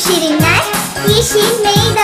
yeşilinden yeşil meydan.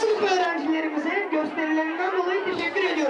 sınıf öğrencilerimize gösterilerinden dolayı teşekkür ediyorum.